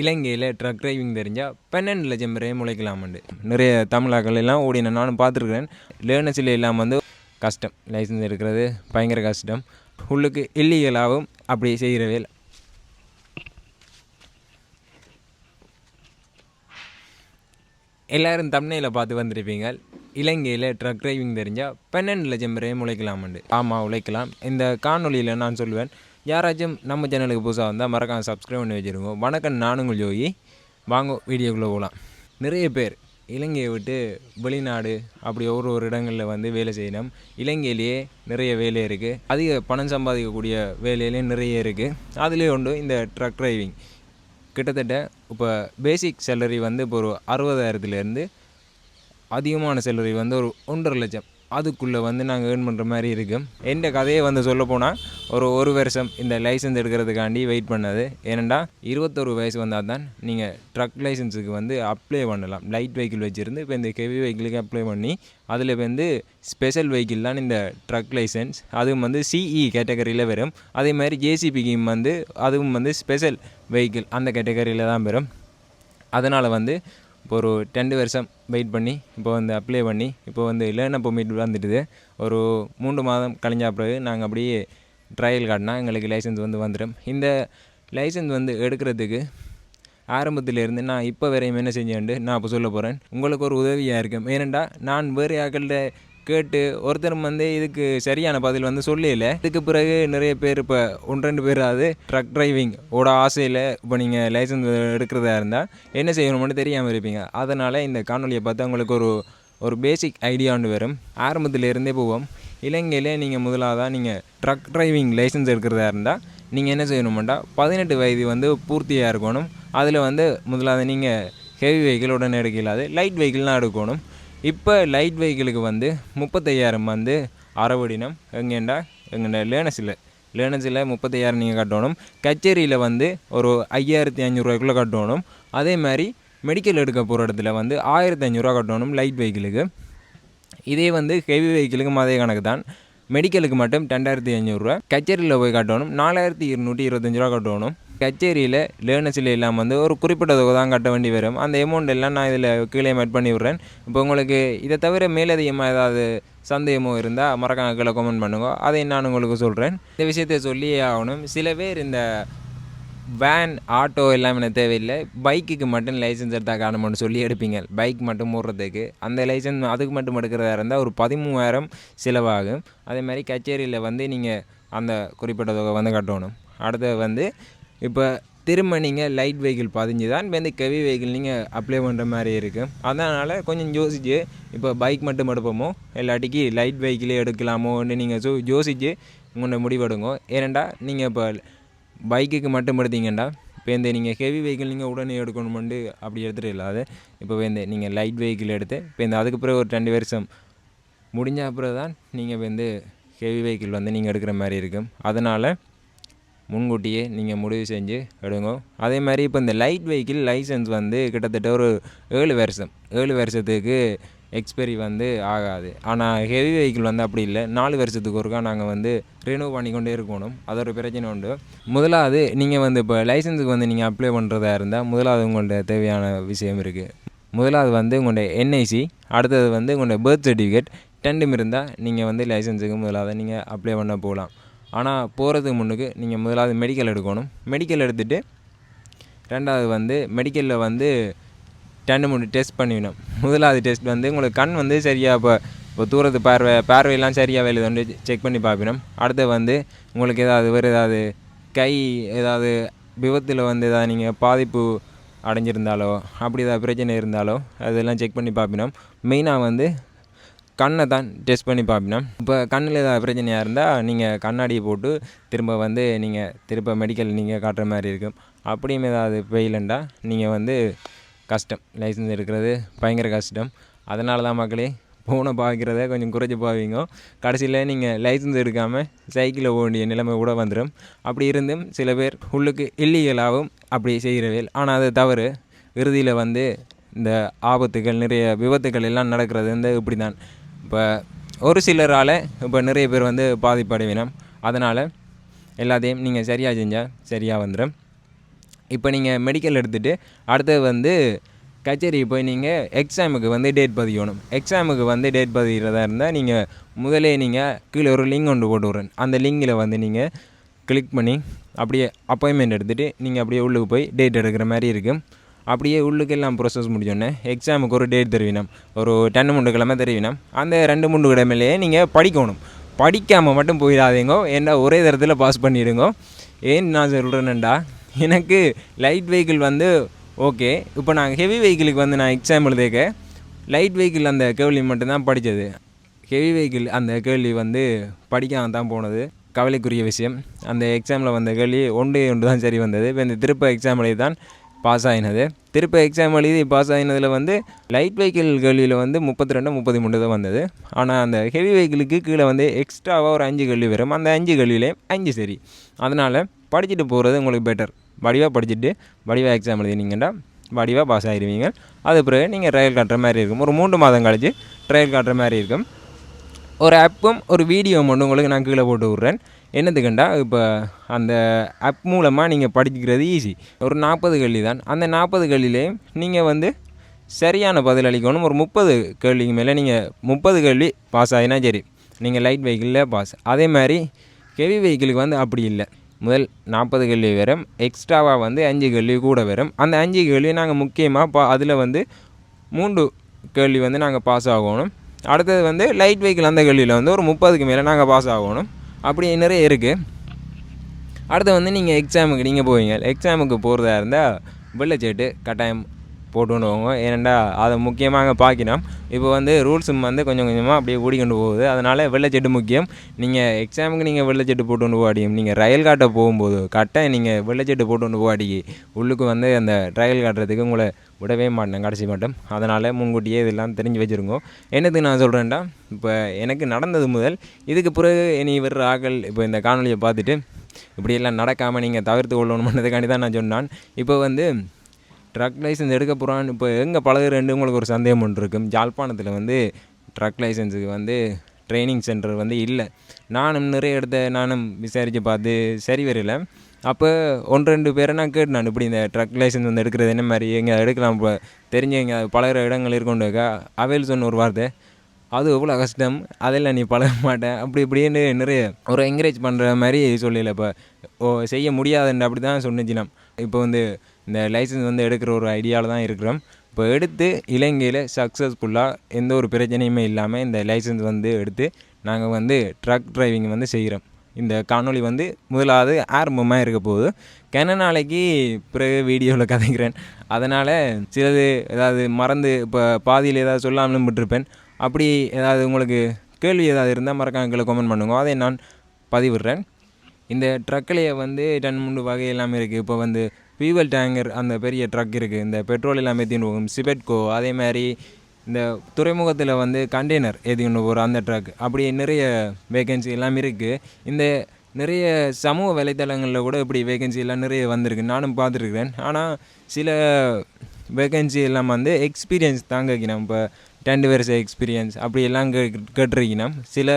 இலங்கையில் truck driving தெரிஞ்சால் பன்னெண்டு லட்சம் பேரையும் முளைக்கலாமண்டு. நிறைய தமிழாக்கள் எல்லாம் ஓடின நானும் பார்த்துருக்குறேன். லேர்னஸில் இல்லாமல் வந்து கஷ்டம். லைசன்ஸ் எடுக்கிறது பயங்கர கஷ்டம். உள்ளுக்கு இல்லீகலாகவும் அப்படி செய்கிற வேலை எல்லாரும் தமிழையில் பார்த்து வந்திருப்பீங்க. இலங்கையில் ட்ரக் டிரைவிங் தெரிஞ்சால் பன்னெண்டு லட்சம் பேரையும் உழைக்கலாமண்டு ஆமாம் உழைக்கலாம். இந்த காணொலியில் நான் சொல்லுவேன் யாராச்சும் நம்ம சேனலுக்கு புதுசாக வந்தால் மறக்காம சப்ஸ்கிரைப் பண்ணி வச்சுருங்க. வணக்கம் நானுங்கள் ஜோகி. வாங்க வீடியோக்குள்ளே போகலாம் நிறைய பேர் இலங்கையை விட்டு வெளிநாடு அப்படி ஒரு ஒரு இடங்களில் வந்து வேலை செய்யணும். இலங்கையிலேயே நிறைய வேலை இருக்குது அதிக பணம் சம்பாதிக்கக்கூடிய வேலையிலேயும் நிறைய இருக்குது அதுலேயே உண்டு இந்த ட்ரக் டிரைவிங் கிட்டத்தட்ட இப்போ பேசிக் சேலரி வந்து இப்போ ஒரு அறுபதாயிரத்துலேருந்து அதிகமான சேலரி வந்து ஒரு ஒன்றரை லட்சம். அதுக்குள்ளே வந்து நாங்கள் ஏர்ன் பண்ணுற மாதிரி இருக்கும் எந்த கதையை வந்து சொல்ல போனால் ஒரு ஒரு வருஷம் இந்த லைசன்ஸ் எடுக்கிறதுக்காண்டி வெயிட் பண்ணது. ஏனெண்டா இருபத்தொரு வயசு வந்தால் தான் நீங்கள் ட்ரக் லைசன்ஸுக்கு வந்து அப்ளை பண்ணலாம். லைட் வெஹிக்கிள் வச்சுருந்து இப்போ இந்த ஹெவி வெஹிக்கிளுக்கு அப்ளை பண்ணி அதில் வந்து ஸ்பெஷல் வெஹிக்கிள் தான் இந்த ட்ரக் லைசன்ஸ் அதுவும் வந்து சிஇ கேட்டகரியில் வரும். அதே மாதிரி ஜேசிபிக்கும் வந்து அதுவும் வந்து ஸ்பெஷல் வெஹிக்கிள் அந்த கேட்டகரியில் தான் வரும். அதனால் வந்து இப்போ ஒரு ரெண்டு வருஷம் வெயிட் பண்ணி இப்போ வந்து அப்ளை பண்ணி இப்போ வந்து லேர்னர் பெர்மிட் வந்துட்டுது ஒரு மூன்று மாதம் கழிஞ்சா பிறகு நாங்கள் அப்படியே ட்ரையல் காட்டினா எங்களுக்கு லைசன்ஸ் வந்து வந்துடும். இந்த லைசன்ஸ் வந்து எடுக்கிறதுக்கு ஆரம்பத்திலேருந்து நான் இப்போ வரையும் என்ன செஞ்சேன்ட்டு நான் இப்போ சொல்ல போகிறேன் உங்களுக்கு ஒரு உதவியாக இருக்கும். ஏனெண்டா நான் வேறு யாக்கள்கிட்ட கேட்டு ஒருத்தரும் வந்து இதுக்கு சரியான பதில் வந்து சொல்லல. இதுக்கு பிறகு நிறைய பேர் இப்போ ஒன்று ரெண்டு பேராவது ட்ரக் டிரைவிங் ஓட ஆசையில் இப்போ நீங்கள் லைசன்ஸ் எடுக்கிறதா இருந்தால் என்ன செய்யணும்னு தெரியாமல் இருப்பீங்க. அதனால் இந்த காணொலியை பார்த்தா உங்களுக்கு ஒரு ஒரு பேசிக் ஐடியா ஒன்று வரும். ஆரம்பத்தில் இருந்தே போவோம். இலங்கையிலே நீங்கள் முதலாவதாக நீங்கள் ட்ரக் டிரைவிங் லைசன்ஸ் எடுக்கிறதா இருந்தால் நீங்கள் என்ன செய்யணுமெண்டா பதினெட்டு வயது வந்து பூர்த்தியாக இருக்கணும். அதில் வந்து முதலாவது நீங்கள் ஹெவி வெஹிக்கிள் உடனே எடுக்கலாது. லைட் வெஹிக்கிள்லாம் எடுக்கணும். இப்போ லைட் வெஹிக்கிளுக்கு வந்து முப்பத்தையாயிரம் வந்து அறவடினம். எங்கேண்டா? எங்கள்ட லேனஸில் லேனஸில் முப்பத்தையாயிரம் நீங்கள் கட்டணும். கச்சேரியில் வந்து ஒரு ஐயாயிரத்தி ஐநூறுரூவாய்க்குள்ளே கட்டணும். அதே மாதிரி மெடிக்கல் எடுக்க போகிற இடத்துல வந்து ஆயிரத்தி ஐநூறுரூவா கட்டணும் லைட் வெஹிக்கிளுக்கு இதே வந்து ஹெவி வெஹிக்கிளுக்கும் அதே கணக்கு தான். மெடிக்கலுக்கு மட்டும் ரெண்டாயிரத்தி ஐநூறுரூவா கச்சேரியில் போய் கட்டணும். நாலாயிரத்தி இருநூற்றி இருபத்தஞ்சி ரூபா கட்டணும். கச்சேரியில் லேர்னஸில் இல்லாமல் வந்து ஒரு குறிப்பிட்ட தொகை தான் கட்ட வேண்டி வரும். அந்த அமௌண்ட் எல்லாம் நான் இதில் கீழே மேட் பண்ணி விட்றேன். இப்போ உங்களுக்கு இதை தவிர மேலதிகமாக ஏதாவது சந்தேகமோ இருந்தால் மறக்காம கீழே கமெண்ட் பண்ணுங்க. அதை நான் உங்களுக்கு சொல்கிறேன் இந்த விஷயத்தை சொல்லியே ஆகணும். சில பேர் இந்த வேன் ஆட்டோ எல்லாம் எனக்கு தேவையில்லை. பைக்குக்கு மட்டும் லைசன்ஸ் எடுத்தால் காணும்னு சொல்லி எடுப்பீங்க. பைக் மட்டும் மூடுறதுக்கு. அந்த லைசன்ஸ் அதுக்கு மட்டும் எடுக்கிறதா இருந்தால் ஒரு பதிமூவாயிரம் செலவாகும். அதே மாதிரி கச்சேரியில் வந்து நீங்கள் அந்த குறிப்பிட்ட தொகை வந்து கட்டணும். அடுத்தது வந்து இப்போ திரும்ப நீங்கள் லைட் வெஹிக்கிள் பதிஞ்சு தான் இப்போ இந்த கெவி வெஹிக்கிள் நீங்கள் அப்ளை பண்ணுற மாதிரி இருக்கும் அதனால் கொஞ்சம் யோசிச்சு இப்போ பைக் மட்டும் எடுப்போமோ? இல்லாட்டிக்கு லைட் வெஹிக்கிளே எடுக்கலாமோன்னு நீங்கள் ஜோ யோசிச்சு உங்களோட முடிவெடுங்க. ஏனெண்டா நீங்கள் இப்போ பைக்குக்கு மட்டும் இப்போ இந்த நீங்கள் ஹெவி வெஹிக்கிள் நீங்கள் உடனே எடுக்கணுமெண்டு அப்படி எடுத்துகிட்டு இல்லாத இப்போ இந்த நீங்கள் லைட் வெஹிக்கிள் எடுத்து இப்போ இந்த அதுக்கு பிறகு ஒரு ரெண்டு வருஷம் முடிஞ்ச அப்புறம் தான் நீங்கள் வந்து ஹெவி வெஹிக்கிள் வந்து நீங்கள் எடுக்கிற மாதிரி இருக்கும். அதனால் முன்கூட்டியே நீங்கள் முடிவு செஞ்சு எடுங்க. அதே மாதிரி இப்போ இந்த லைட் வெஹிக்கிள் லைசன்ஸ் வந்து கிட்டத்தட்ட ஒரு ஏழு வருஷம். ஏழு வருஷத்துக்கு எக்ஸ்பைரி வந்து ஆகாது. ஆனால் ஹெவி வெஹிக்கிள் வந்து அப்படி இல்லை. நாலு வருஷத்துக்கு ஒருக்கா நாங்கள் வந்து ரினூவ் பண்ணிக்கொண்டே இருக்கணும். அது ஒரு பிரச்சனை உண்டு. முதலாவது நீங்கள் வந்து இப்போ லைசன்ஸுக்கு வந்து நீங்கள் அப்ளை பண்ணுறதா இருந்தால் முதலாவது உங்கள்கிட்ட தேவையான விஷயம் இருக்குது முதலாவது வந்து உங்களுடைய என்ஐசி அடுத்தது வந்து உங்களுடைய பர்த் சர்டிஃபிகேட் ரெண்டும் இருந்தால் நீங்கள் வந்து லைசன்ஸுக்கு முதலாவது நீங்கள் அப்ளை பண்ண போகலாம் ஆனால் போகிறதுக்கு முன்னுக்கு நீங்கள் முதலாவது மெடிக்கல் எடுக்கணும். மெடிக்கல் எடுத்துகிட்டு ரெண்டாவது வந்து மெடிக்கலில் வந்து ரெண்டு மூணு டெஸ்ட் பண்ணிவிடும் முதலாவது டெஸ்ட் வந்து உங்களுக்கு கண் வந்து சரியாக இப்போ இப்போ தூரத்து பார்வை பார்வையெல்லாம் சரியாக வேலை வந்து செக் பண்ணி பார்ப்பினோம் அடுத்து வந்து உங்களுக்கு ஏதாவது வேறு ஏதாவது கை ஏதாவது விபத்தில் வந்து ஏதாவது நீங்கள் பாதிப்பு அடைஞ்சிருந்தாலோ அப்படி ஏதாவது பிரச்சனை இருந்தாலோ அதெல்லாம் செக் பண்ணி பார்ப்பினோம் மெயினாக வந்து கண்ணை தான் டெஸ்ட் பண்ணி பார்ப்பினோம் இப்போ கண்ணில் ஏதாவது பிரச்சனையாக இருந்தால் நீங்கள் கண்ணாடியை போட்டு திரும்ப வந்து நீங்கள் திரும்ப மெடிக்கல் நீங்கள் காட்டுற மாதிரி இருக்கும். அப்படியும் ஏதாவது பெயிலண்டா நீங்கள் வந்து கஷ்டம். லைசன்ஸ் எடுக்கிறது பயங்கர கஷ்டம். அதனால தான் மக்களே ஃபோனை பார்க்குறத கொஞ்சம் குறைச்சி பாவீங்க. கடைசியில் நீங்கள் லைசன்ஸ் எடுக்காமல் சைக்கிளில் ஓட வேண்டிய நிலைமை கூட வந்துடும் அப்படி இருந்தும் சில பேர் உள்ளுக்கு இல்லீகலாகவும் அப்படி செய்கிறவே ஆனால் அது தவறு. இறுதியில் வந்து இந்த ஆபத்துகள் நிறைய விபத்துகள் எல்லாம் நடக்கிறது வந்து இப்படி தான் இப்போ ஒரு சிலரால் இப்போ நிறைய பேர் வந்து பாதிப்படைவினம். அதனால் எல்லாத்தையும் நீங்கள் சரியாக செஞ்சால் சரியாக வந்துடும் இப்போ நீங்கள் மெடிக்கல் எடுத்துகிட்டு அடுத்தது வந்து கச்சேரிக்கு போய் நீங்கள் எக்ஸாமுக்கு வந்து டேட் பதிக்கணும் எக்ஸாமுக்கு வந்து டேட் பதிக்கிறதா இருந்தால் நீங்கள் முதலே நீங்கள் கீழே ஒரு லிங்க் ஒன்று போட்டு விட்றேன். அந்த லிங்கில் வந்து நீங்கள் கிளிக் பண்ணி அப்படியே அப்பாயின்மெண்ட் எடுத்துகிட்டு நீங்கள் அப்படியே உள்ளுக்கு போய் டேட் எடுக்கிற மாதிரி இருக்கும். அப்படியே உள்ளுக்கு எல்லாம் ப்ரொசஸ் முடிஞ்சோடனே எக்ஸாமுக்கு ஒரு டேட் தருவினம். ஒரு ரெண்டு மூணு கிழமை தருவினம். அந்த ரெண்டு மூணு கிழமையிலேயே நீங்கள் படிக்கணும். படிக்காமல் மட்டும் போயிடாதீங்க. ஏன்னா ஒரே தரத்தில் பாஸ் பண்ணிவிடுங்கோ ஏன் நான் சொல்கிறேன்டா எனக்கு லைட் வெஹிக்கிள் வந்து ஓகே இப்போ நான் ஹெவி வெஹிக்கிளுக்கு வந்து நான் எக்ஸாம் எழுதிக்க லைட் வெஹிக்கிள் அந்த கேள்வி மட்டும்தான் படித்தது ஹெவி வெஹிக்கிள் அந்த கேள்வி வந்து படிக்காம தான் போனது. கவலைக்குரிய விஷயம். அந்த எக்ஸாமில் வந்த கேள்வி ஒன்று ஒன்று தான் சரி வந்தது. இப்போ இந்த திருப்ப எக்ஸாம் எழுதி தான் பாஸ் ஆகினது திருப்ப எக்ஸாம் எழுதி பாஸ் ஆகினதில் வந்து லைட் வெஹிக்கிள் கேள்வியில் வந்து முப்பத்தி ரெண்டு முப்பத்தி மூணு தான் வந்தது. ஆனால் அந்த ஹெவி வெஹிக்கிளுக்கு கீழே வந்து எக்ஸ்ட்ராவாக ஒரு அஞ்சு கேள்வி வரும். அந்த அஞ்சு கேள்வியிலே அஞ்சு சரி. அதனால் படிச்சுட்டு போகிறது உங்களுக்கு பெட்டர் வடிவாக படிச்சுட்டு வடிவாக எக்ஸாம் எழுதினீங்கன்னா வடிவாக பாஸ் ஆகிடுவீங்க அது பிறகு நீங்கள் ட்ரையல் காட்டுற மாதிரி இருக்கும். ஒரு மூன்று மாதம் கழிச்சு ட்ரையல் காட்டுற மாதிரி இருக்கும். ஒரு ஆப்பும் ஒரு வீடியோ மட்டும் உங்களுக்கு நான் கீழே போட்டு விட்றேன். என்னத்துக்குண்டா? இப்போ அந்த ஆப் மூலமாக நீங்கள் படிக்கிறது ஈஸி ஒரு நாற்பது கேள்வி தான் அந்த நாற்பது கேள்வியிலே நீங்கள் வந்து சரியான பதில் அளிக்கணும். ஒரு முப்பது கேள்விக்கு மேலே நீங்கள் முப்பது கேள்வி பாஸ் ஆகினா சரி. நீங்கள் லைட் வெஹிக்கிளில் பாஸ் அதே மாதிரி ஹெவி வெஹிக்கிளுக்கு வந்து அப்படி இல்லை. முதல் நாற்பது கேள்வி வரும். எக்ஸ்ட்ராவாக வந்து அஞ்சு கேள்வி கூட வரும். அந்த அஞ்சு கேள்வி நாங்கள் முக்கியமாக பா அதில் வந்து மூன்று கேள்வி வந்து நாங்கள் பாஸ் ஆகணும். அடுத்தது வந்து லைட் வெஹிக்கிள் அந்த கேள்வியில் வந்து ஒரு முப்பதுக்கு மேலே நாங்கள் பாஸ் ஆகணும். அப்படி நிறைய இருக்குது அடுத்து வந்து நீங்கள் எக்ஸாமுக்கு நீங்கள் போவீங்க. எக்ஸாமுக்கு போகிறதா இருந்தால் வெள்ளச்சேட்டு கட்டாயம் போட்டுன்னு போங்க ஏனெண்டா அதை முக்கியமாக பார்க்கணும். இப்போ வந்து ரூல்ஸும் வந்து கொஞ்சம் கொஞ்சமாக அப்படியே ஓடிக்கொண்டு போகுது. அதனால் வெள்ளைச்செட்டு முக்கியம். நீங்கள் எக்ஸாமுக்கு நீங்கள் வெள்ளைச்சட்டு போட்டு கொண்டு போகாடியும் நீங்கள் ரயில் காட்ட போகும்போது கரெக்டாக நீங்கள் வெள்ளைச்செட்டு போட்டு கொண்டு போகாடிக்கு உள்ளுக்கு வந்து அந்த ட்ரையல் காட்டுறதுக்கு உங்களை விடவே மாட்டேன் கடைசி மட்டும். அதனால் முன்கூட்டியே இதெல்லாம் தெரிஞ்சு வச்சுருங்கோ. என்னத்துக்கு நான் சொல்கிறேன்டா இப்போ எனக்கு நடந்தது முதல். இதுக்கு பிறகு இனி வர்ற ஆக்கள் இப்போ இந்த காணொலியை பார்த்துட்டு இப்படியெல்லாம் நடக்காமல் நீங்கள் தவிர்த்து கொள்ளணும்ன்றதுக்காண்டி தான் நான் சொன்னான். இப்போ வந்து ட்ரக் லைசன்ஸ் எடுக்க போகிறான்னு இப்போ எங்கே பழகுறேன்னு உங்களுக்கு ஒரு சந்தேகம் ஒன்று இருக்கும் யாழ்ப்பாணத்தில் வந்து ட்ரக் லைசன்ஸுக்கு வந்து ட்ரைனிங் சென்டர் வந்து இல்லை. நானும் நிறைய இடத்த நானும் விசாரித்து பார்த்து சரி வரல அப்போ ஒன்று ரெண்டு பேரை நான் கேட்டு நான் இப்படி இந்த ட்ரக் லைசன்ஸ் வந்து எடுக்கிறது என்ன மாதிரி எங்கே எடுக்கலாம் இப்போ தெரிஞ்சவங்க பழகிற பழகுற இடங்கள் இருக்கோண்டு அவையில் சொன்ன ஒரு வார்த்தை. அது எவ்வளோ கஷ்டம்? அதெல்லாம் நீ பழக மாட்டேன் அப்படி இப்படின்னு நிறைய ஒரு என்கரேஜ் பண்ணுற மாதிரி சொல்லல இப்போ. ஓ செய்ய முடியாதுன்னு அப்படி தான் சொன்னிச்சினம் இப்போ வந்து இந்த லைசன்ஸ் வந்து எடுக்கிற ஒரு ஐடியாவில் தான் இருக்கிறோம். இப்போ எடுத்து இலங்கையில் சக்ஸஸ்ஃபுல்லாக எந்த ஒரு பிரச்சனையுமே இல்லாமல் இந்த லைசன்ஸ் வந்து எடுத்து நாங்கள் வந்து ட்ரக் டிரைவிங் வந்து செய்கிறோம் இந்த காணொளி வந்து முதலாவது ஆரம்பமாக இருக்க போகுது. கென நாளைக்கு பிறகு வீடியோவில் கதைக்கிறேன். அதனால் சிலது ஏதாவது மறந்து இப்போ பாதியில் ஏதாவது சொல்லாமலும் விட்டுருப்பேன். அப்படி ஏதாவது உங்களுக்கு கேள்வி ஏதாவது இருந்தால் மறக்காம கீழே கமெண்ட் பண்ணுங்க. அதை நான் பதிவிடுறேன். இந்த ட்ரக்கிலேயே வந்து ரெண்டு மூணு வகை எல்லாமே இருக்குது இப்போ வந்து ஃபியூவல் டேங்கர் அந்த பெரிய ட்ரக் இருக்குது இந்த பெட்ரோல் எல்லாம் ஏற்றின்னு போகும். சிபெட்கோ அதே மாதிரி இந்த துறைமுகத்தில் வந்து கண்டெய்னர் ஏற்றின்னு போகிற அந்த ட்ரக் அப்படி நிறைய வேகன்சி எல்லாம் இருக்குது இந்த நிறைய சமூக வலைத்தளங்களில் கூட இப்படி வேகன்சி எல்லாம் நிறைய வந்திருக்கு. நானும் பார்த்துருக்குறேன். ஆனால் சில வேகன்சி எல்லாம் வந்து எக்ஸ்பீரியன்ஸ் தாங்க கேட்கணும் இப்போ டென்ட் வருஷ எக்ஸ்பீரியன்ஸ் அப்படி எல்லாம் கே கேட்டிருக்கணும் சில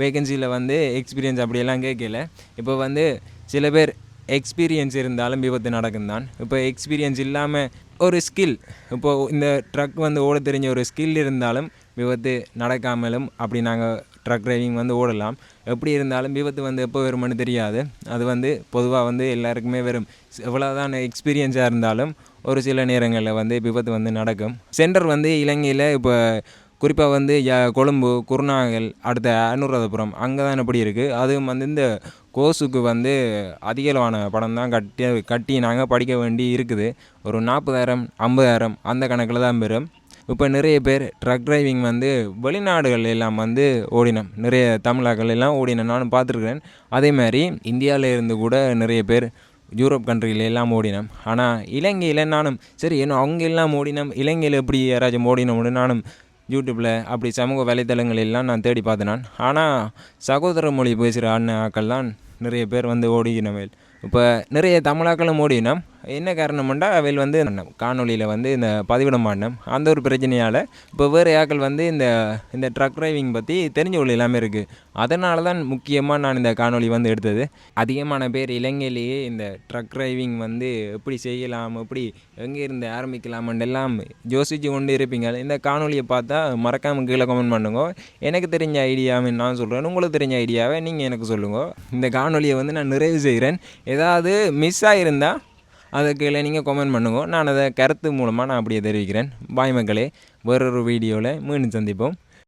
வேகன்சியில் வந்து எக்ஸ்பீரியன்ஸ் அப்படியெல்லாம் கேட்கல. இப்போ வந்து சில பேர் எக்ஸ்பீரியன்ஸ் இருந்தாலும் விபத்து நடக்கும் தான் இப்போ எக்ஸ்பீரியன்ஸ் இல்லாமல் ஒரு ஸ்கில் இப்போது இந்த ட்ரக் வந்து ஓட தெரிஞ்ச ஒரு ஸ்கில் இருந்தாலும் விபத்து நடக்காமலும் அப்படி நாங்கள் ட்ரக் டிரைவிங் வந்து ஓடலாம். எப்படி இருந்தாலும் விபத்து வந்து எப்போ வரும்னு தெரியாது. அது வந்து பொதுவாக வந்து எல்லாருக்குமே வரும். எவ்வளோதான் எக்ஸ்பீரியன்ஸாக இருந்தாலும் ஒரு சில நேரங்களில் வந்து விபத்து வந்து நடக்கும். சென்டர் வந்து இலங்கையில் இப்போ குறிப்பாக வந்து யா கொழும்பு குருநாகல் அடுத்த அனுராதபுரம் அங்கே தான் எப்படி இருக்குது அதுவும் வந்து இந்த கோர்ஸுக்கு வந்து அதிகளவான படம் தான் கட்டி கட்டி நாங்கள் படிக்க வேண்டி இருக்குது. ஒரு நாற்பதாயிரம் ஐம்பதாயிரம் அந்த கணக்கில் தான் பெறும். இப்போ நிறைய பேர் ட்ரக் டிரைவிங் வந்து வெளிநாடுகள் எல்லாம் வந்து ஓடினோம். நிறைய தமிழர்கள் எல்லாம் ஓடினோம் நானும் பார்த்துருக்குறேன். அதே மாதிரி இந்தியாவில் இருந்து கூட நிறைய பேர் யூரோப் கண்ட்ரியில் எல்லாம் ஓடினோம். ஆனால் இலங்கையில் நானும் சரி என்ன அவங்க எல்லாம் ஓடினோம். இலங்கையில் எப்படி யாராச்சும் ஓடினோம்னு நானும் யூடியூப்பில் அப்படி சமூக வலைத்தளங்களெல்லாம் நான் தேடி பார்த்தேன். ஆனால் சகோதர மொழி பேசுகிற அண்ணாக்கள் தான் நிறைய பேர் வந்து ஓடினவேல் இப்போ நிறைய தமிழாக்களும் ஓடினோம் என்ன காரணம்ண்டா அவள் வந்து காணொலியில் வந்து இந்த பதிவிட மாட்டேன் அந்த ஒரு பிரச்சனையால் இப்போ வேறு ஆக்கள் வந்து இந்த இந்த ட்ரக் டிரைவிங் பற்றி தெரிஞ்சவள் எல்லாமே இருக்குது அதனால தான் முக்கியமாக நான் இந்த காணொலி வந்து எடுத்தது. அதிகமான பேர் இலங்கையிலேயே இந்த ட்ரக் டிரைவிங் வந்து எப்படி செய்யலாம் எப்படி எங்கே இருந்து ஆரம்பிக்கலாம்னு எல்லாம் யோசித்து கொண்டு இருப்பீங்க. இந்த காணொலியை பார்த்தா மறக்காமல் கீழே கமெண்ட் பண்ணுங்க. எனக்கு தெரிஞ்ச ஐடியாவை நான் சொல்கிறேன் உங்களுக்கு தெரிஞ்ச ஐடியாவை நீங்கள் எனக்கு சொல்லுங்கள் இந்த காணொலியை வந்து நான் நிறைவு செய்கிறேன் ஏதாவது மிஸ் ஆகிருந்தால் அதை கீழே நீங்கள் கமெண்ட் பண்ணுங்க. நான் அதை கருத்து மூலமாக நான் அப்படியே தெரிவிக்கிறேன். பாய் மக்களே வேறொரு வீடியோவில் மீண்டும் சந்திப்போம்.